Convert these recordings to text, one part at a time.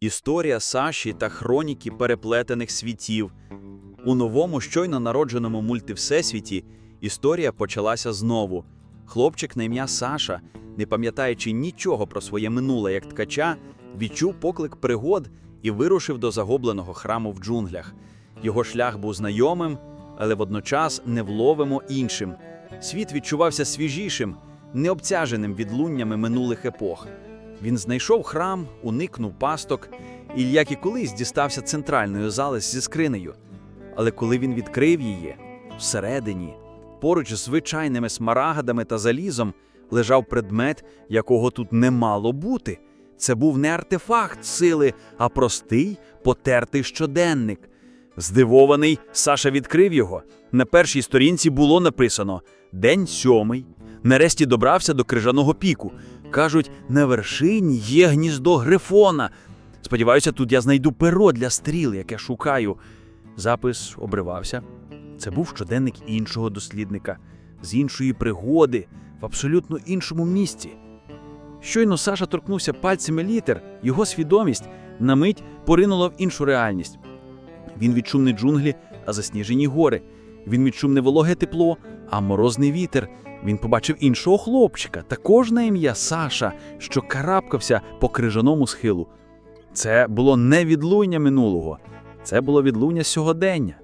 Історія Саші та хроніки переплетених світів. У новому щойно народженому мультивсесвіті історія почалася знову. Хлопчик на ім'я Саша, не пам'ятаючи нічого про своє минуле як ткача, відчув поклик пригод і вирушив до загубленого храму в джунглях. Його шлях був знайомим, але водночас невловимо іншим. Світ відчувався свіжішим, необтяженим відлуннями минулих епох. Він знайшов храм, уникнув пасток і, як і колись, дістався центральної зали зі скринею. Але коли він відкрив її, всередині, поруч з звичайними смарагдами та залізом, лежав предмет, якого тут не мало бути. Це був не артефакт сили, а простий потертий щоденник. Здивований, Саша відкрив його. На першій сторінці було написано День сьомий. Нарешті добрався до крижаного піку. Кажуть, на вершині є гніздо грифона. Сподіваюся, тут я знайду перо для стріл, яке шукаю. Запис обривався. Це був щоденник іншого дослідника, з іншої пригоди, в абсолютно іншому місці. Щойно Саша торкнувся пальцями літер, його свідомість на мить поринула в іншу реальність. Він відчув не джунглі, а засніжені гори. Він відчув не вологе тепло, а морозний вітер. Він побачив іншого хлопчика, також на ім'я Саша, що карабкався по крижаному схилу. Це було не відлуння минулого, це було відлуння сьогодення.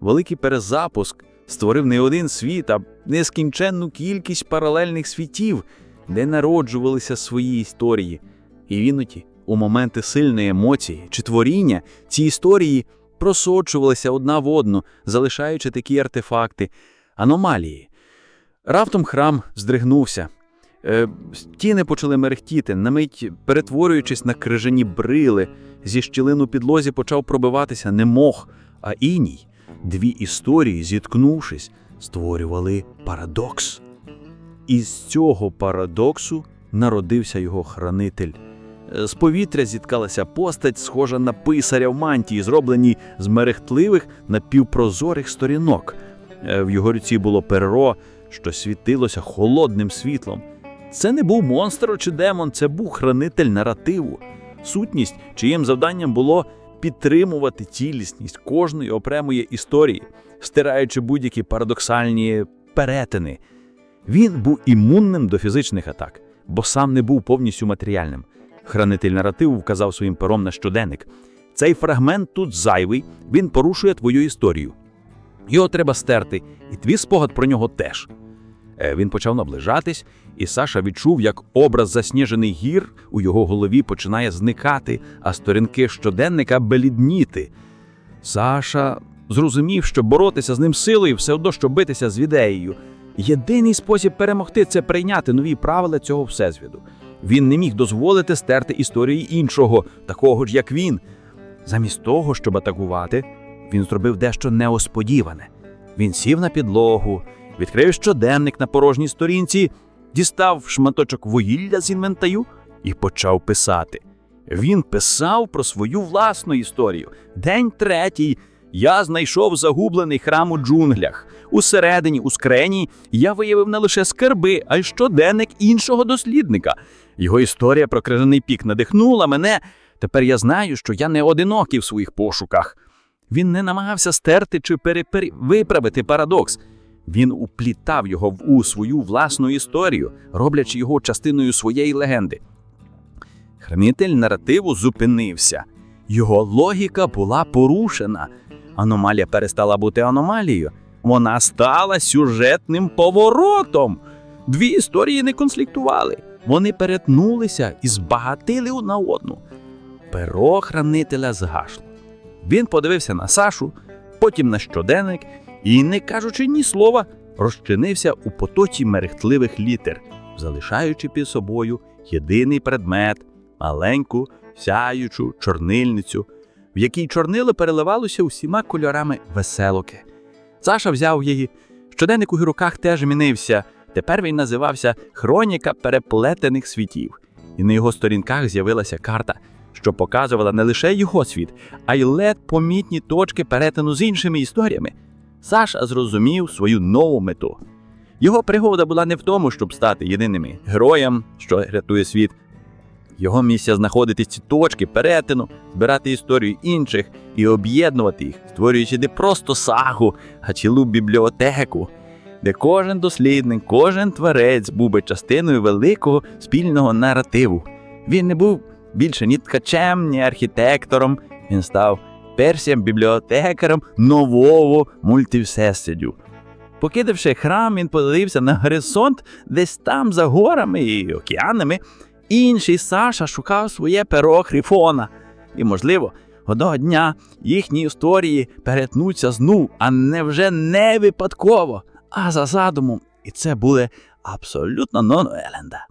Великий перезапуск створив не один світ, а нескінченну кількість паралельних світів, де народжувалися свої історії. І іноді, у моменти сильної емоції чи творіння, ці історії просочувалися одна в одну, залишаючи такі артефакти, аномалії. Раптом храм здригнувся. Е, стіни почали мерехтіти, на мить перетворюючись на крижані брили. Зі щілин у підлозі почав пробиватися не мох, а іній. Дві історії, зіткнувшись, створювали парадокс. І з цього парадоксу народився його хранитель. Е, З повітря зіткалася постать, схожа на писаря в мантії, зробленій з мерехтливих напівпрозорих сторінок. Е, В його руці було перо, що світилося холодним світлом. Це не був монстр чи демон, це був хранитель наративу. Сутність, чиїм завданням було підтримувати цілісність кожної окремої історії, стираючи будь-які парадоксальні перетини. Він був імунним до фізичних атак, бо сам не був повністю матеріальним. Хранитель наративу вказав своїм пером на щоденник. Цей фрагмент тут зайвий, він порушує твою історію. Його треба стерти, і твій спогад про нього теж. Е, Він почав наближатись, і Саша відчув, як образ засніжений гір у його голові починає зникати, а сторінки щоденника белідніти. Саша зрозумів, що боротися з ним силою все одно, що битися з ідеєю. Єдиний спосіб перемогти це прийняти нові правила цього всесвіту. Він не міг дозволити стерти історії іншого, такого ж, як він. Замість того, щоб атакувати, він зробив дещо неосподіване. Він сів на підлогу, відкрив щоденник на порожній сторінці, дістав шматочок вугілля з інвентарю і почав писати. Він писав про свою власну історію. День третій. Я знайшов загублений храм у джунглях. Усередині, у скрені, я виявив не лише скарби, а й щоденник іншого дослідника. Його історія про крижаний пік надихнула мене. Тепер я знаю, що я не одинокий в своїх пошуках. Він не намагався стерти чи перепер... виправити парадокс. Він уплітав його в у свою власну історію, роблячи його частиною своєї легенди. Хранитель наративу зупинився. Його логіка була порушена. Аномалія перестала бути аномалією. Вона стала сюжетним поворотом. Дві історії не конфліктували. Вони перетнулися і збагатили одна одну. Перо хранителя згашло. Він подивився на Сашу, потім на щоденник і, не кажучи ні слова, розчинився у потоці мерехтливих літер, залишаючи під собою єдиний предмет маленьку сяючу чорнильницю, в якій чорнило переливалося усіма кольорами веселоки. Саша взяв її. Щоденник у руках теж змінився. Тепер він називався Хроніка переплетених світів, і на його сторінках з'явилася карта, що показувала не лише його світ, а й лед помітні точки перетину з іншими історіями. Саша зрозумів свою нову мету. Його пригода була не в тому, щоб стати єдиним героєм, що рятує світ. Його місія знаходити ці точки перетину, збирати історію інших і об'єднувати їх, створюючи не просто сагу, а цілу бібліотеку, де кожен дослідник, кожен творець був би частиною великого спільного наративу. Він не був більше ні ткачем, ні архітектором. Він став персієм бібліотекарем нового мультивсесвітю. Покидавши храм, він подивився на горизонт десь там за горами і океанами. Інший Саша шукав своє перо Хріфона. І, можливо, одного дня їхні історії перетнуться знов, а не вже не випадково, а за задумом. І це буде абсолютно нон Еленда.